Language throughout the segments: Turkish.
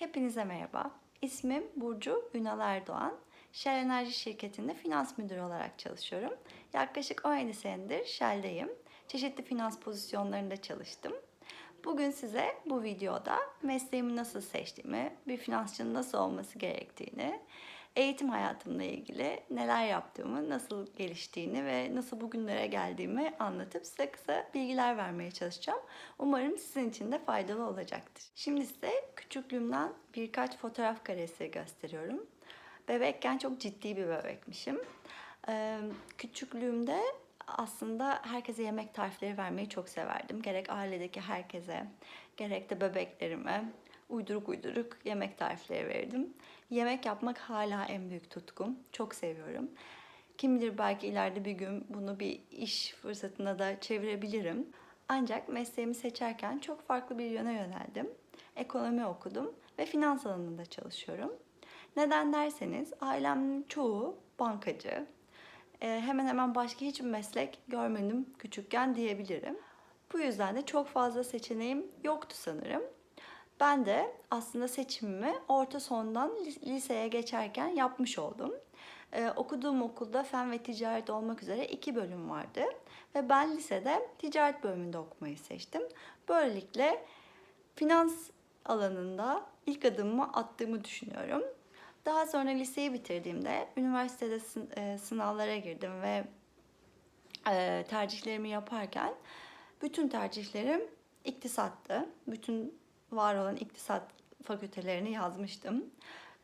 Hepinize merhaba. İsmim Burcu Ünal Erdoğan. Shell Enerji şirketinde finans müdürü olarak çalışıyorum. Yaklaşık 17 senedir Shell'deyim. Çeşitli finans pozisyonlarında çalıştım. Bugün size bu videoda mesleğimi nasıl seçtiğimi, bir finansçının nasıl olması gerektiğini, eğitim hayatımla ilgili neler yaptığımı, nasıl geliştiğini ve nasıl bugünlere geldiğimi anlatıp size kısa bilgiler vermeye çalışacağım. Umarım sizin için de faydalı olacaktır. Şimdi size küçüklüğümden birkaç fotoğraf karesi gösteriyorum. Bebekken çok ciddi bir bebekmişim. Ee, küçüklüğümde aslında herkese yemek tarifleri vermeyi çok severdim. Gerek ailedeki herkese, gerek de bebeklerime uyduruk uyduruk yemek tarifleri verirdim. Yemek yapmak hala en büyük tutkum. Çok seviyorum. Kim bilir belki ileride bir gün bunu bir iş fırsatına da çevirebilirim. Ancak mesleğimi seçerken çok farklı bir yöne yöneldim. Ekonomi okudum ve finans alanında çalışıyorum. Neden derseniz ailemin çoğu bankacı. Ee, hemen hemen başka hiçbir meslek görmedim küçükken diyebilirim. Bu yüzden de çok fazla seçeneğim yoktu sanırım. Ben de aslında seçimimi orta sondan liseye geçerken yapmış oldum. Ee, okuduğum okulda fen ve ticaret olmak üzere iki bölüm vardı. Ve ben lisede ticaret bölümünde okumayı seçtim. Böylelikle finans alanında ilk adımımı attığımı düşünüyorum. Daha sonra liseyi bitirdiğimde üniversitede e, sınavlara girdim ve e, tercihlerimi yaparken bütün tercihlerim iktisattı. Bütün var olan iktisat fakültelerini yazmıştım.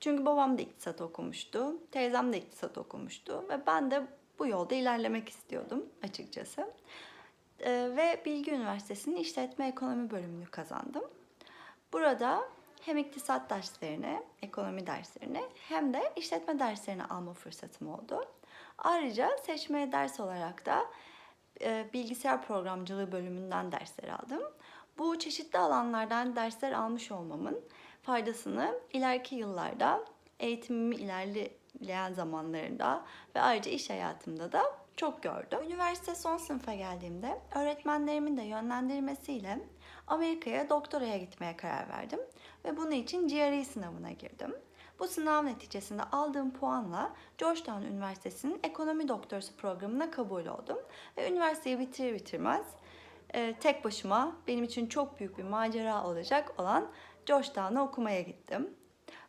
Çünkü babam da iktisat okumuştu, teyzem de iktisat okumuştu ve ben de bu yolda ilerlemek istiyordum açıkçası. E, ve Bilgi Üniversitesi'nin işletme ekonomi bölümünü kazandım. Burada hem iktisat derslerini, ekonomi derslerini hem de işletme derslerini alma fırsatım oldu. Ayrıca seçmeli ders olarak da e, bilgisayar programcılığı bölümünden dersler aldım. Bu çeşitli alanlardan dersler almış olmamın faydasını ileriki yıllarda eğitimimi ilerleyen zamanlarında ve ayrıca iş hayatımda da çok gördüm. Üniversite son sınıfa geldiğimde öğretmenlerimin de yönlendirmesiyle Amerika'ya doktoraya gitmeye karar verdim ve bunun için GRE sınavına girdim. Bu sınav neticesinde aldığım puanla Georgetown Üniversitesi'nin ekonomi doktorası programına kabul oldum. Ve üniversiteyi bitirir bitirmez e, tek başıma benim için çok büyük bir macera olacak olan Georgetown'a okumaya gittim.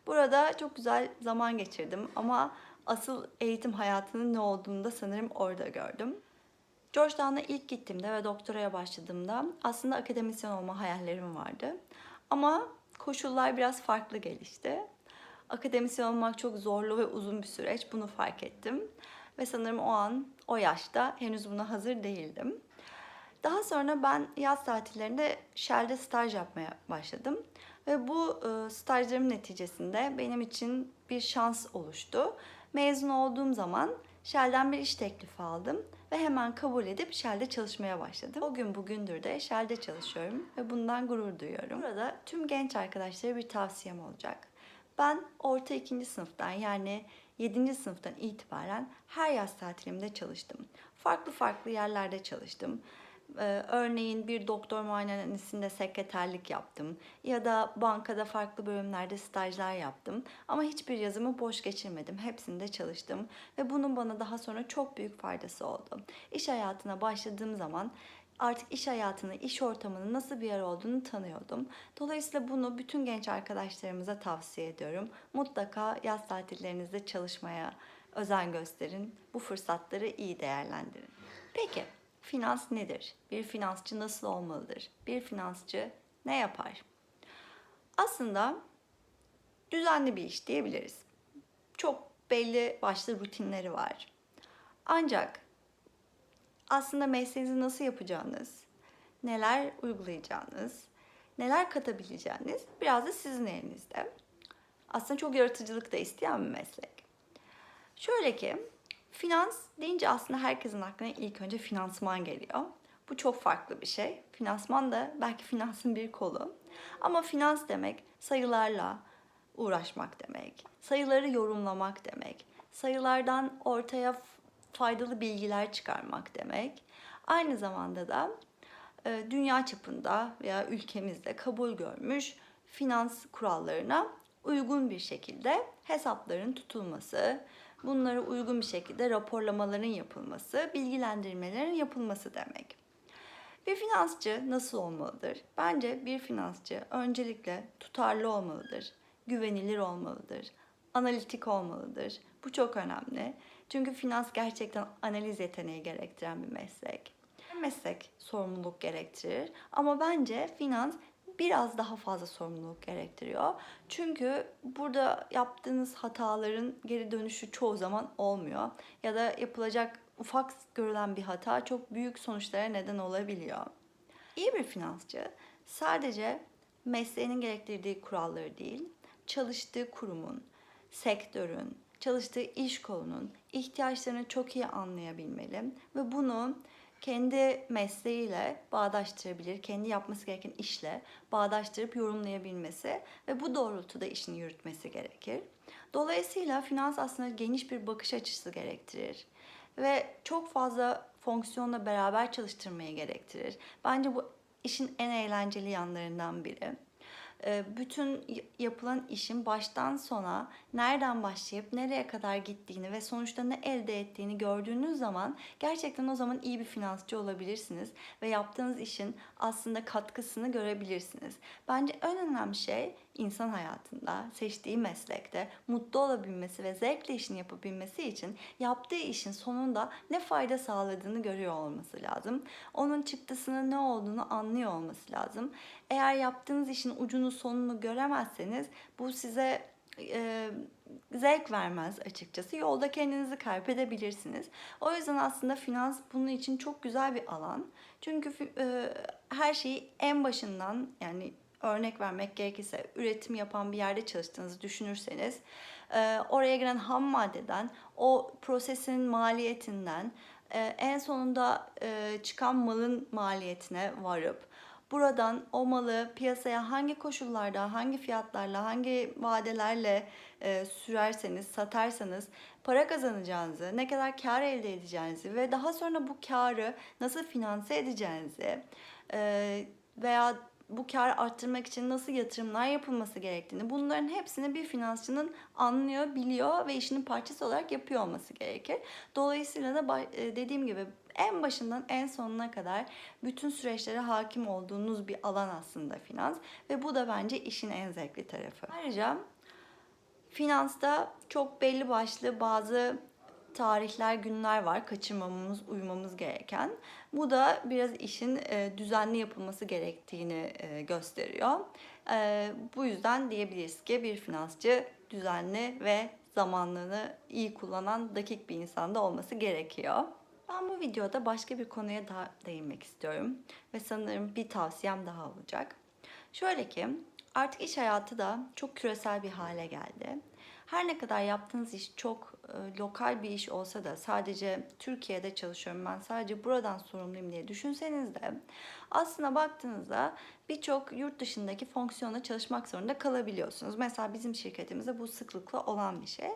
Burada çok güzel zaman geçirdim ama asıl eğitim hayatının ne olduğunu da sanırım orada gördüm. Georgetown'a ilk gittiğimde ve doktoraya başladığımda aslında akademisyen olma hayallerim vardı. Ama koşullar biraz farklı gelişti. Akademisyen olmak çok zorlu ve uzun bir süreç. Bunu fark ettim. Ve sanırım o an, o yaşta henüz buna hazır değildim. Daha sonra ben yaz tatillerinde Shell'de staj yapmaya başladım. Ve bu e, stajlarım neticesinde benim için bir şans oluştu. Mezun olduğum zaman Shell'den bir iş teklifi aldım ve hemen kabul edip Shell'de çalışmaya başladım. O gün bugündür de Shell'de çalışıyorum ve bundan gurur duyuyorum. Burada tüm genç arkadaşlara bir tavsiyem olacak. Ben orta ikinci sınıftan yani 7. sınıftan itibaren her yaz tatilimde çalıştım. Farklı farklı yerlerde çalıştım. Ee, örneğin bir doktor muayenehanesinde sekreterlik yaptım ya da bankada farklı bölümlerde stajlar yaptım. Ama hiçbir yazımı boş geçirmedim. Hepsinde çalıştım ve bunun bana daha sonra çok büyük faydası oldu. İş hayatına başladığım zaman artık iş hayatını, iş ortamının nasıl bir yer olduğunu tanıyordum. Dolayısıyla bunu bütün genç arkadaşlarımıza tavsiye ediyorum. Mutlaka yaz tatillerinizde çalışmaya özen gösterin. Bu fırsatları iyi değerlendirin. Peki, finans nedir? Bir finansçı nasıl olmalıdır? Bir finansçı ne yapar? Aslında düzenli bir iş diyebiliriz. Çok belli başlı rutinleri var. Ancak aslında mesleğinizi nasıl yapacağınız, neler uygulayacağınız, neler katabileceğiniz biraz da sizin elinizde. Aslında çok yaratıcılık da isteyen bir meslek. Şöyle ki, finans deyince aslında herkesin aklına ilk önce finansman geliyor. Bu çok farklı bir şey. Finansman da belki finansın bir kolu. Ama finans demek sayılarla uğraşmak demek. Sayıları yorumlamak demek. Sayılardan ortaya faydalı bilgiler çıkarmak demek. Aynı zamanda da e, dünya çapında veya ülkemizde kabul görmüş finans kurallarına uygun bir şekilde hesapların tutulması, bunlara uygun bir şekilde raporlamaların yapılması, bilgilendirmelerin yapılması demek. Bir finansçı nasıl olmalıdır? Bence bir finansçı öncelikle tutarlı olmalıdır, güvenilir olmalıdır, analitik olmalıdır. Bu çok önemli. Çünkü finans gerçekten analiz yeteneği gerektiren bir meslek. Her meslek sorumluluk gerektirir ama bence finans biraz daha fazla sorumluluk gerektiriyor. Çünkü burada yaptığınız hataların geri dönüşü çoğu zaman olmuyor. Ya da yapılacak ufak görülen bir hata çok büyük sonuçlara neden olabiliyor. İyi bir finansçı sadece mesleğinin gerektirdiği kuralları değil, çalıştığı kurumun, sektörün, çalıştığı iş kolunun ihtiyaçlarını çok iyi anlayabilmeli ve bunu kendi mesleğiyle bağdaştırabilir, kendi yapması gereken işle bağdaştırıp yorumlayabilmesi ve bu doğrultuda işini yürütmesi gerekir. Dolayısıyla finans aslında geniş bir bakış açısı gerektirir ve çok fazla fonksiyonla beraber çalıştırmayı gerektirir. Bence bu işin en eğlenceli yanlarından biri. Ee, bütün yapılan işin baştan sona nereden başlayıp nereye kadar gittiğini ve sonuçta ne elde ettiğini gördüğünüz zaman gerçekten o zaman iyi bir finansçı olabilirsiniz ve yaptığınız işin aslında katkısını görebilirsiniz. Bence en önemli şey insan hayatında, seçtiği meslekte mutlu olabilmesi ve zevkle işini yapabilmesi için yaptığı işin sonunda ne fayda sağladığını görüyor olması lazım. Onun çıktısının ne olduğunu anlıyor olması lazım. Eğer yaptığınız işin ucunu sonunu göremezseniz bu size e, zevk vermez açıkçası. Yolda kendinizi kaybedebilirsiniz. O yüzden aslında finans bunun için çok güzel bir alan. Çünkü e, her şeyi en başından yani örnek vermek gerekirse üretim yapan bir yerde çalıştığınızı düşünürseniz e, oraya giren ham maddeden o prosesin maliyetinden e, en sonunda e, çıkan malın maliyetine varıp buradan o malı piyasaya hangi koşullarda, hangi fiyatlarla, hangi vadelerle sürerseniz, satarsanız para kazanacağınızı, ne kadar kar elde edeceğinizi ve daha sonra bu karı nasıl finanse edeceğinizi veya bu kar arttırmak için nasıl yatırımlar yapılması gerektiğini bunların hepsini bir finansçının anlıyor, biliyor ve işinin parçası olarak yapıyor olması gerekir. Dolayısıyla da e, dediğim gibi en başından en sonuna kadar bütün süreçlere hakim olduğunuz bir alan aslında finans ve bu da bence işin en zevkli tarafı. Ayrıca finansta çok belli başlı bazı tarihler, günler var kaçırmamamız, uymamız gereken. Bu da biraz işin e, düzenli yapılması gerektiğini e, gösteriyor. E, bu yüzden diyebiliriz ki bir finansçı düzenli ve zamanını iyi kullanan dakik bir insanda olması gerekiyor. Ben bu videoda başka bir konuya daha değinmek istiyorum ve sanırım bir tavsiyem daha olacak. Şöyle ki artık iş hayatı da çok küresel bir hale geldi. Her ne kadar yaptığınız iş çok e, lokal bir iş olsa da sadece Türkiye'de çalışıyorum ben sadece buradan sorumluyum diye düşünseniz de aslında baktığınızda birçok yurt dışındaki fonksiyonla çalışmak zorunda kalabiliyorsunuz. Mesela bizim şirketimizde bu sıklıkla olan bir şey.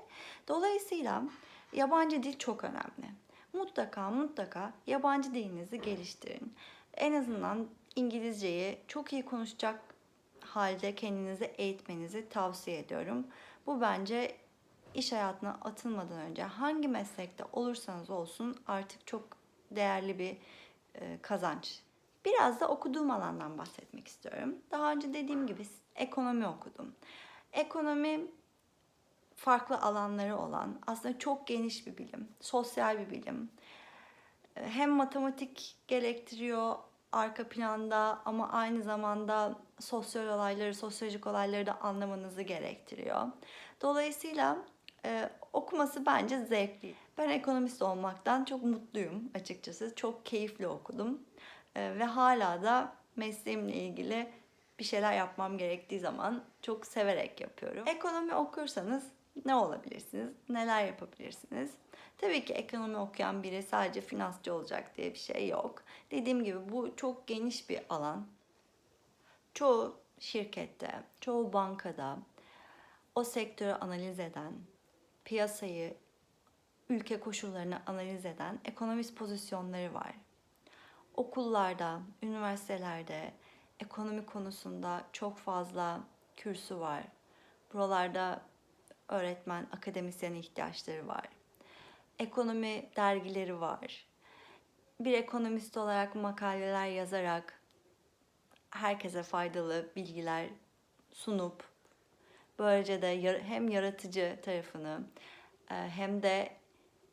Dolayısıyla yabancı dil çok önemli. Mutlaka mutlaka yabancı dilinizi geliştirin. En azından İngilizceyi çok iyi konuşacak halde kendinizi eğitmenizi tavsiye ediyorum. Bu bence iş hayatına atılmadan önce hangi meslekte olursanız olsun artık çok değerli bir e, kazanç. Biraz da okuduğum alandan bahsetmek istiyorum. Daha önce dediğim gibi ekonomi okudum. Ekonomi farklı alanları olan aslında çok geniş bir bilim, sosyal bir bilim. E, hem matematik gerektiriyor arka planda ama aynı zamanda sosyal olayları, sosyolojik olayları da anlamanızı gerektiriyor. Dolayısıyla e, okuması bence zevkli. Ben ekonomist olmaktan çok mutluyum açıkçası. Çok keyifli okudum. E, ve hala da mesleğimle ilgili bir şeyler yapmam gerektiği zaman çok severek yapıyorum. Ekonomi okursanız ne olabilirsiniz? Neler yapabilirsiniz? Tabii ki ekonomi okuyan biri sadece finansçı olacak diye bir şey yok. Dediğim gibi bu çok geniş bir alan. Çoğu şirkette, çoğu bankada o sektörü analiz eden, piyasayı, ülke koşullarını analiz eden ekonomist pozisyonları var. Okullarda, üniversitelerde ekonomi konusunda çok fazla kürsü var. Buralarda öğretmen, akademisyen ihtiyaçları var. Ekonomi dergileri var. Bir ekonomist olarak makaleler yazarak herkese faydalı bilgiler sunup böylece de hem yaratıcı tarafını e, hem de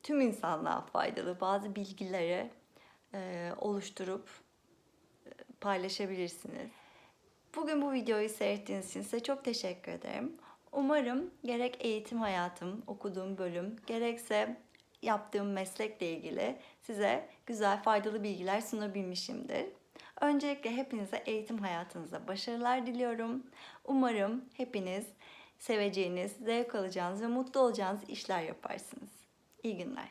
tüm insanlığa faydalı bazı bilgileri e, oluşturup e, paylaşabilirsiniz. Bugün bu videoyu seyrettiğiniz için size çok teşekkür ederim. Umarım gerek eğitim hayatım, okuduğum bölüm, gerekse yaptığım meslekle ilgili size güzel, faydalı bilgiler sunabilmişimdir. Öncelikle hepinize eğitim hayatınızda başarılar diliyorum. Umarım hepiniz seveceğiniz, zevk alacağınız ve mutlu olacağınız işler yaparsınız. İyi günler.